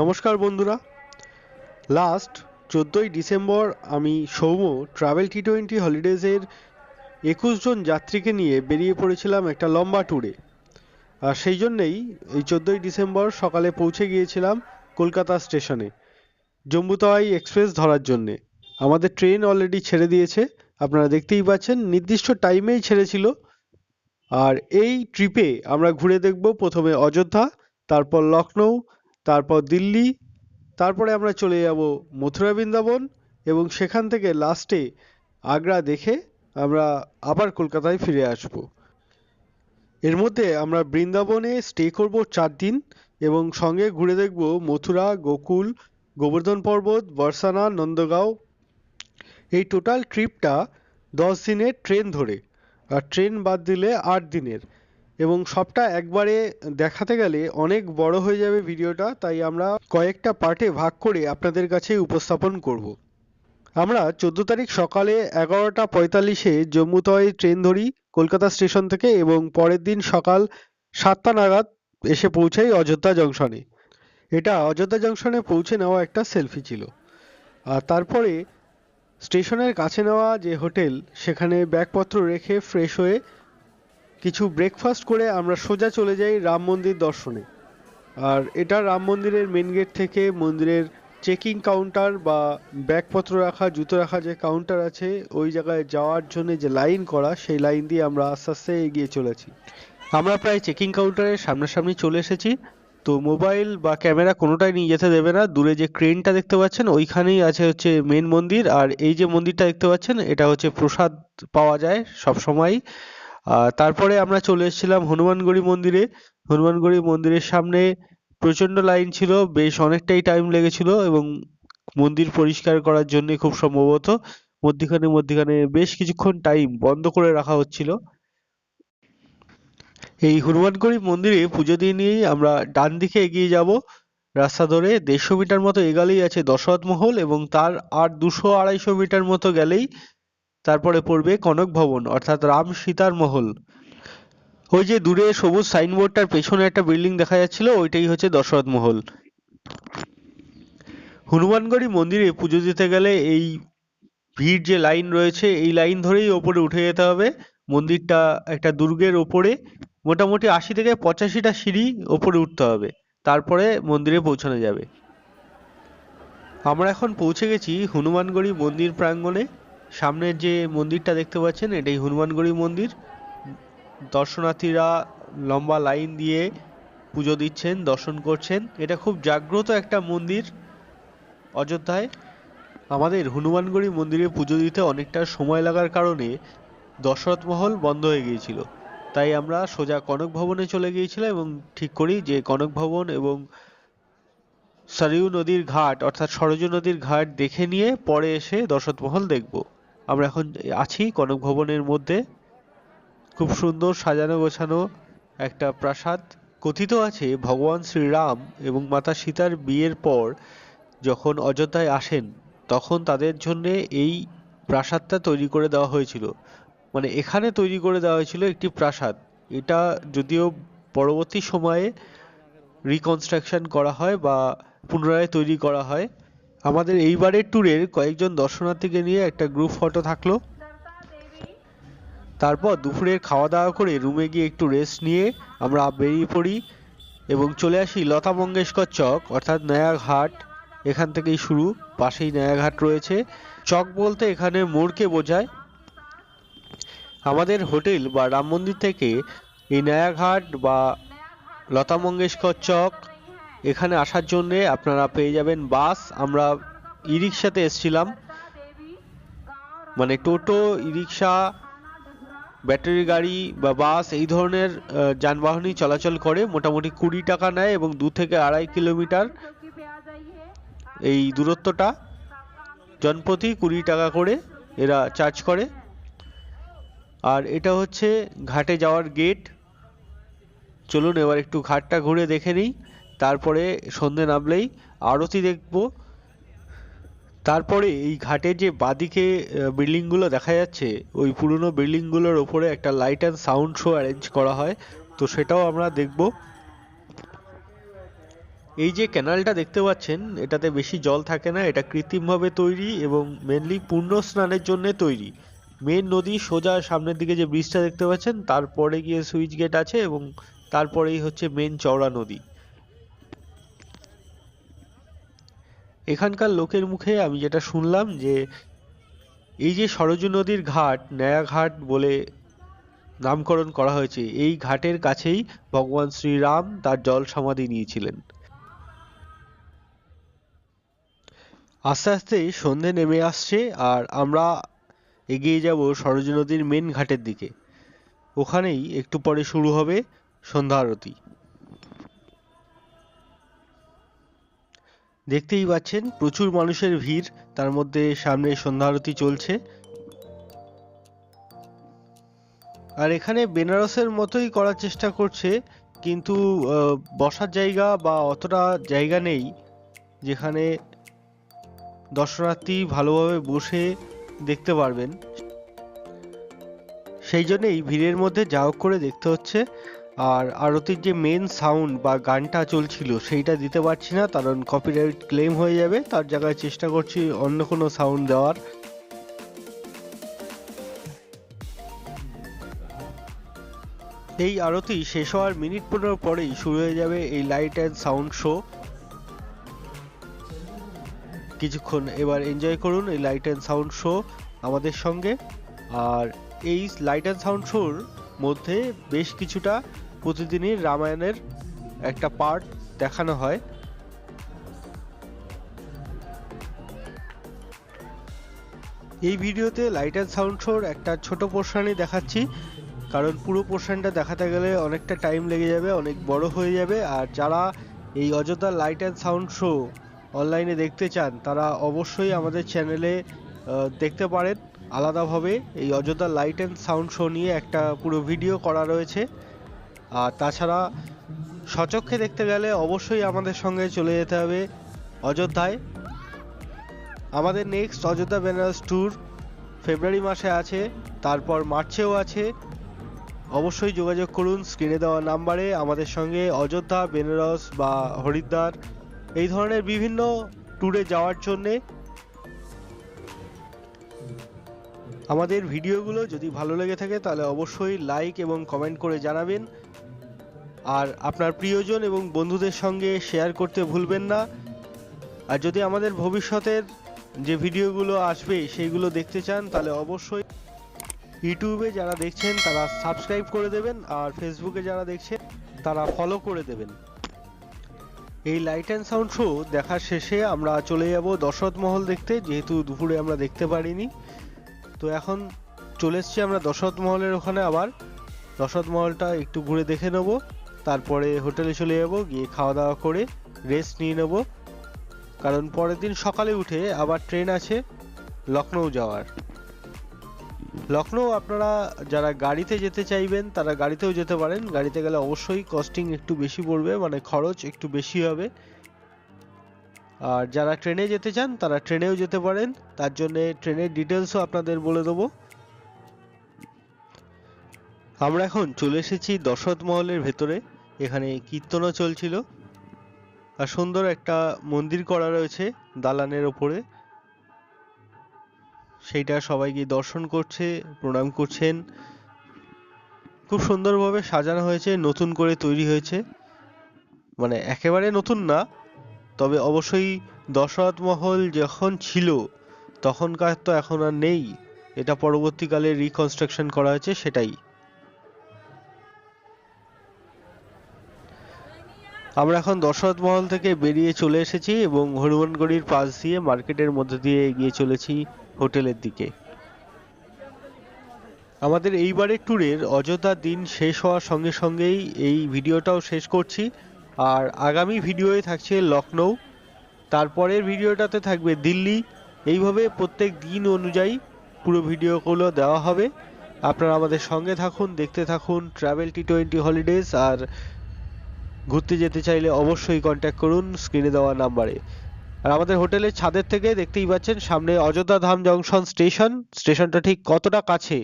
নমস্কার বন্ধুরা। লাস্ট চোদ্দোই ডিসেম্বর আমি সৌম ট্রাভেল টি টোয়েন্টি হলিডেজের একুশ জন যাত্রীকে নিয়ে বেরিয়ে পড়েছিলাম একটা লম্বা ট্যুরে আর সেই জন্যেই এই চোদ্দোই ডিসেম্বর সকালে পৌঁছে গিয়েছিলাম কলকাতা স্টেশনে জম্বুতাওয়াই এক্সপ্রেস ধরার জন্যে। আমাদের ট্রেন অলরেডি ছেড়ে দিয়েছে, আপনারা দেখতেই পাচ্ছেন, নির্দিষ্ট টাইমেই ছেড়েছিল। আর এই ট্রিপে আমরা ঘুরে দেখব প্রথমে অযোধ্যা, তারপর লখনৌ তারপর দিল্লি, তারপরে আমরা চলে যাব মথুরা বৃন্দাবন এবং সেখান থেকে লাস্টে আগ্রা দেখে আমরা আবার কলকাতায় ফিরে আসব। এর মধ্যে আমরা বৃন্দাবনে স্টে করব চার দিন এবং সঙ্গে ঘুরে দেখব মথুরা, গোকুল, গোবর্ধন পর্বত বর্ষানা নন্দগাঁও। এই টোটাল ট্রিপটা দশ দিনের ট্রেন ধরে। আর ট্রেন বাদ দিলে আট দিনের। এবং সবটা একবারে দেখাতে গেলে অনেক বড় হয়ে যাবে ভিডিওটা, তাই আমরা কয়েকটা পার্টে ভাগ করে আপনাদের কাছে উপস্থাপন করব। আমরা চোদ্দ তারিখ সকালে এগারোটা পঁয়তাল্লিশে জম্মু তাওয়াই ট্রেন ধরি কলকাতা স্টেশন থেকে এবং পরের দিন সকাল সাতটা নাগাদ এসে পৌঁছাই অযোধ্যা জংশনে। এটা অযোধ্যা জংশনে পৌঁছে নেওয়া একটা সেলফি ছিল। আর তারপরে স্টেশনের কাছে নেওয়া যে হোটেল, সেখানে ব্যাগপত্র রেখে ফ্রেশ হয়ে কিছু ব্রেকফাস্ট করে আমরা সোজা চলে যাই রাম মন্দির দর্শনে। আর এটা রাম মন্দিরের মেন গেট থেকে মন্দিরের চেকিং কাউন্টার বা ব্যাগপত্র রাখা, জুতো রাখা যে কাউন্টার আছে, ওই জায়গায় যাওয়ার জন্য যে লাইন করা, সেই লাইন দিয়ে আমরা আস্তে আস্তে এগিয়ে চলেছি। আমরা প্রায় চেকিং কাউন্টারের সামনাসামনি চলে এসেছি। তো মোবাইল বা ক্যামেরা কোনোটাই নিয়ে যেতে দেবে না। দূরে যে ক্রেনটা দেখতে পাচ্ছেন, ওইখানেই আছে হচ্ছে মেন মন্দির। আর এই যে মন্দিরটা দেখতে পাচ্ছেন, এটা হচ্ছে প্রসাদ পাওয়া যায় সব সময় তারপরে আমরা চলে এসেছিলাম হনুমানগড়ি মন্দিরে। হনুমানগড়ি মন্দিরের সামনে প্রচণ্ড লাইন ছিল, বেশ অনেকটাই টাইম লেগেছিল এবং মন্দির পরিষ্কার করার জন্য খুব সম্ভবত। মধ্যিখানে মধ্যিখানে বেশ কিছুক্ষণ টাইম বন্ধ করে রাখা হচ্ছিল। এই হনুমানগড়ি মন্দিরে পুজো দিয়ে নিয়েই আমরা ডান দিকে এগিয়ে যাব। রাস্তা ধরে দেড়শো মিটার মতো এগালেই আছে দশরথ মহল এবং তার আর দুশো আড়াইশো মিটার মতো গেলেই তারপরে পড়বে কনক ভবন, অর্থাৎ রাম সীতার মহল। ওই যে দূরে সবুজ সাইনবোর্ডটার পেছনে একটা বিল্ডিং দেখা যাচ্ছিল, ওইটাই হচ্ছে দশরথ মহল। হনুমানগড়ি মন্দিরে পুজো দিতে গেলে এই ভিড় যে লাইন রয়েছে, এই লাইন ধরেই ওপরে উঠে যেতে হবে। মন্দিরটা একটা দুর্গের ওপরে, মোটামুটি আশি থেকে পঁচাশিটা সিঁড়ি ওপরে উঠতে হবে। তারপরে মন্দিরে পৌঁছানো যাবে। আমরা এখন পৌঁছে গেছি হনুমানগড়ি মন্দির প্রাঙ্গণে। সামনের যে মন্দিরটা দেখতে পাচ্ছেন, এটাই হনুমানগড়ি মন্দির। দর্শনার্থীরা লম্বা লাইন দিয়ে পুজো দিচ্ছেন, দর্শন করছেন। এটা খুব জাগ্রত একটা মন্দির অযোধ্যায়। আমাদের হনুমানগড়ি মন্দিরে পুজো দিতে অনেকটা সময় লাগার কারণে দশরথ মহল বন্ধ হয়ে গিয়েছিল। তাই আমরা সোজা কনক ভবনে চলে গিয়েছিলাম এবং ঠিক করি যে কনক ভবন এবং সরিউ নদীর ঘাট, অর্থাৎ সরজ নদীর ঘাট দেখে নিয়ে পরে এসে দশরথ মহল দেখব। আমরা এখন আছি কনক ভবনের মধ্যে। খুব সুন্দর সাজানো গোছানো একটা প্রাসাদ। কথিত আছে ভগবান শ্রীরাম এবং মাতা সীতার বিয়ের পর যখন অযোধ্যায় আসেন, তখন তাদের জন্যে এই প্রাসাদটা তৈরি করে দেওয়া হয়েছিল। মানে এখানে তৈরি করে দেওয়া হয়েছিল একটি প্রাসাদ। এটা যদিও পরবর্তী সময়ে রিকনস্ট্রাকশন করা হয় বা পুনরায় তৈরি করা হয়। আমাদের এইবারের ট্যুরের কয়েকজন দর্শনার্থীকে নিয়ে একটা গ্রুপ ফটো থাকল। তারপর দুপুরের খাওয়া দাওয়া করে রুমে গিয়ে একটু রেস্ট নিয়ে আমরা বেরিয়ে পড়ি এবং চলে আসি লতা মঙ্গেশকর চক, অর্থাৎ নয়াঘাট। এখান থেকেই শুরু, পাশেই নয়াঘাট রয়েছে। চক বলতে এখানে মোড়কে বোঝায়। আমাদের হোটেল বা রাম মন্দির থেকে এই নয়াঘাট বা লতা মঙ্গেশকর চক এখানে আসার জন্যে আপনারা পেয়ে যাবেন বাস। আমরা ই রিক্সাতে এসছিলাম। মানে টোটো ই রিক্সা ব্যাটারি গাড়ি বা বাস এই ধরনের যানবাহনই চলাচল করে। মোটামুটি কুড়ি টাকা নেয় এবং দু থেকে আড়াই কিলোমিটার এই দূরত্বটা। জনপ্রতি কুড়ি টাকা করে এরা চার্জ করে। আর এটা হচ্ছে ঘাটে যাওয়ার গেট। চলুন এবার একটু ঘাটটা ঘুরে দেখে নিই। তারপরে সন্ধে নামলেই আরতি দেখব। তারপরে এই ঘাটে যে বাদিকে বিল্ডিংগুলো দেখা যাচ্ছে, ওই পুরনো বিল্ডিংগুলোর ওপরে একটা light and sound show arrange করা হয়, তো সেটাও আমরা দেখব। এই যে ক্যানালটা দেখতে পাচ্ছেন, এটাতে বেশি জল থাকে না, এটা কৃত্রিমভাবে তৈরি এবং মেনলি পূর্ণ স্নানের জন্য তৈরি। মেন নদী সোজা সামনের দিকে যে ব্রিজটা দেখতে পাচ্ছেন, তারপরে গিয়ে সুইচ গেট আছে এবং তারপরেই হচ্ছে মেন চওড়া নদী। এখানকার লোকের মুখে আমি যেটা শুনলাম যে এই যে সরজু নদীর ঘাট নয়া ঘাট বলে নামকরণ করা হয়েছে, এই ঘাটের কাছেই ভগবান শ্রীরাম তার জল সমাধি নিয়েছিলেন। আস্তে আস্তে সন্ধে নেমে আসছে আর আমরা এগিয়ে যাব সরজু নদীর মেন ঘাটের দিকে। ওখানেই একটু পরে শুরু হবে সন্ধ্যা আরতি। দেখতেই পাচ্ছেন প্রচুর মানুষের ভিড়। তার মধ্যে সামনে সন্ধ্যা আরতি চলছে। আর এখানে বেনারসের মতোই করার চেষ্টা করছে, কিন্তু বসার জায়গা বা অতটা জায়গা নেই, যেখানে দর্শনার্থী ভালোভাবে বসে দেখতে পারবেন। সেই জন্যই ভিড়ের মধ্যে যা হোক করে দেখতে হচ্ছে। আর আরতির যে মেন সাউন্ড বা গানটা চলছিল সেইটা দিতে পারছি না, কারণ কপিরাইট ক্লেম হয়ে যাবে, তার জায়গায় চেষ্টা করছি অন্য কোনো সাউন্ড দেওয়ার। এই আরতি শেষ হওয়ার মিনিট পনেরো পরেই শুরু হয়ে যাবে এই লাইট অ্যান্ড সাউন্ড শো কিছুক্ষণ এবার এনজয় করুন এই লাইট অ্যান্ড সাউন্ড শো আমাদের সঙ্গে। আর এই লাইট অ্যান্ড সাউন্ড শোর মধ্যে বেশ কিছুটা প্রতিদিনই রামায়ণের একটা পার্ট দেখানো হয়। এই ভিডিওতে লাইট অ্যান্ড সাউন্ড শোর একটা ছোট পোর্শনই দেখাচ্ছি, কারণ পুরো পোর্শনটা দেখাতে গেলে অনেকটা টাইম লেগে যাবে, অনেক বড় হয়ে যাবে। আর যারা এই Ayodhya light and sound show অনলাইনে দেখতে চান, তারা অবশ্যই আমাদের চ্যানেলে দেখতে পারেন। আলাদাভাবে এই Ayodhya light and sound show নিয়ে একটা পুরো ভিডিও করা রয়েছে। আর তাছাড়া সচক্ষে দেখতে গেলে অবশ্যই আমাদের সঙ্গে চলে যেতে হবে অযোধ্যায়। আমাদের next Ayodhya Benaras tour February মাসে আছে, তারপর মার্চেও আছে। অবশ্যই যোগাযোগ করুন স্ক্রিনে দেওয়া নাম্বারে আমাদের সঙ্গে অযোধ্যা, বেনারস বা হরিদ্বার, এই ধরনের বিভিন্ন ট্যুরে যাওয়ার জন্যে। আমাদের ভিডিওগুলো যদি ভালো লেগে থাকে তাহলে অবশ্যই লাইক এবং কমেন্ট করে জানাবেন। আর আপনার প্রিয়জন এবং বন্ধুদের সঙ্গে শেয়ার করতে ভুলবেন না। আর যদি আমাদের ভবিষ্যতের যে ভিডিওগুলো আসবে, সেইগুলো দেখতে চান, তাহলে অবশ্যই ইউটিউবে যারা দেখছেন, তারা সাবস্ক্রাইব করে দেবেন, আর ফেসবুকে যারা দেখছেন, তারা ফলো করে দেবেন। এই লাইট অ্যান্ড সাউন্ড শো দেখার শেষে আমরা চলে যাব দশরথ মহল দেখতে, যেহেতু দুপুরে আমরা দেখতে পারিনি। তো এখন চলে এসছি আমরা দশরথ মহলের ওখানে আবার। দশরথ মহলটা একটু ঘুরে দেখে নেব। তারপরে হোটেলে চলে যাব, গিয়ে খাওয়া দাওয়া করে রেস্ট নিয়ে নেব। কারণ পরের দিন সকালে উঠে আবার ট্রেন আছে লখনৌ যাওয়ার। লখনৌ আপনারা যারা গাড়িতে যেতে চাইবেন, তারা গাড়িতেও যেতে পারেন। গাড়িতে গেলে অবশ্যই কস্টিং একটু বেশি পড়বে মানে খরচ একটু বেশি হবে। আর যারা ট্রেনে যেতে চান, তারা ট্রেনেও যেতে পারেন। তার জন্য ট্রেনের ডিটেলসও আপনাদের বলে দেবো। আমরা এখন চলে এসেছি দশরথ মহলের ভেতরে। এখানে কীর্তনও চলছিল। আর সুন্দর একটা মন্দির করা রয়েছে দালানের ওপরে। সেইটা সবাই গিয়ে দর্শন করছে, প্রণাম করছেন। খুব সুন্দরভাবে সাজানো হয়েছে, নতুন করে তৈরি হয়েছে। মানে একেবারে নতুন না, তবে অবশ্যই দশরথ মহল যখন ছিল, তখনকার তো এখন আর নেই। এটা পরবর্তীকালে রিকনস্ট্রাকশন করা হয়েছে, সেটাই। আমরা এখন দশরথ মহল থেকে বেরিয়ে চলে এসেছি এবং হনুমানগড়ির পাশ দিয়ে মার্কেটের মধ্যে দিয়ে এগিয়ে চলেছি হোটেলের দিকে। আমাদের এইবারের ট্যুরের অযোধ্যা দিন শেষ হওয়ার সঙ্গে সঙ্গেই এই ভিডিওটাও শেষ করছি। আর আগামী ভিডিওয়ে থাকছে লখনৌ তারপরের ভিডিওটাতে থাকবে দিল্লি। এইভাবে প্রত্যেক দিন অনুযায়ী পুরো ভিডিওগুলো দেওয়া হবে। আপনারা আমাদের সঙ্গে থাকুন, দেখতে থাকুন ট্রাভেল টি টোয়েন্টি হলিডেজ আর ঘুরতে যেতে চাইলে অবশ্যই কন্ট্যাক্ট করুন স্ক্রিনে দেওয়া নাম্বারে আর আমাদের হোটেলের ছাদের থেকে দেখতেই পাচ্ছেন সামনে অযোধ্যা ধাম জংশন স্টেশন স্টেশনটা ঠিক কতটা কাছে?